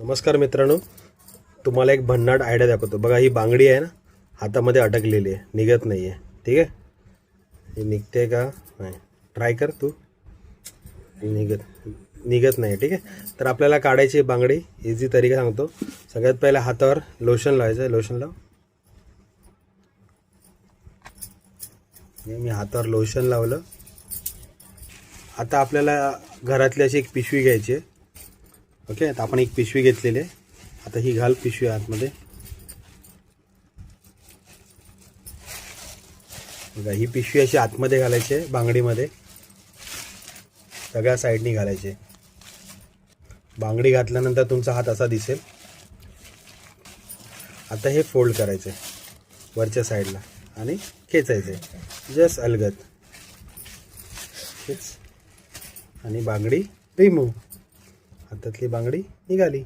नमस्कार मित्रांनो तुम्हाला एक भन्नाट आयडिया दाखवतो. बघा ही बांगडी आहे ना हातामध्ये अटकलेली आहे निघत नाही आहे ठीक आहे? हे निघते का? नाही. ट्राय कर तू. निघत निघत नाही ठीक आहे? तर आपल्याला काढायची बांगडी. इझी तरीका सांगतो. सगळ्यात पहिल्या हातावर लोशन लावायचं आहे. लोशन लाव. मी हातावर लोशन लावलं. आता आपल्याला घरातली अशी एक पिशवी घ्यायची आहे. ओके आता आपण एक पिशवी घेतलेली आहे. आता ही घाल पिशवी आतमध्ये. बघा ही पिशवी अशी आतमध्ये घालायची आहे बांगडीमध्ये. सगळ्या साईडनी घालायची बांगडी घातल्यानंतर तुमचा हात असा दिसेल. आता हे फोल्ड करायचे वरच्या साईडला. आणि खेचायचे जस्ट अलगत खेच. आणि बांगडी रिमूव्ह. हातातली बांगडी निघाली.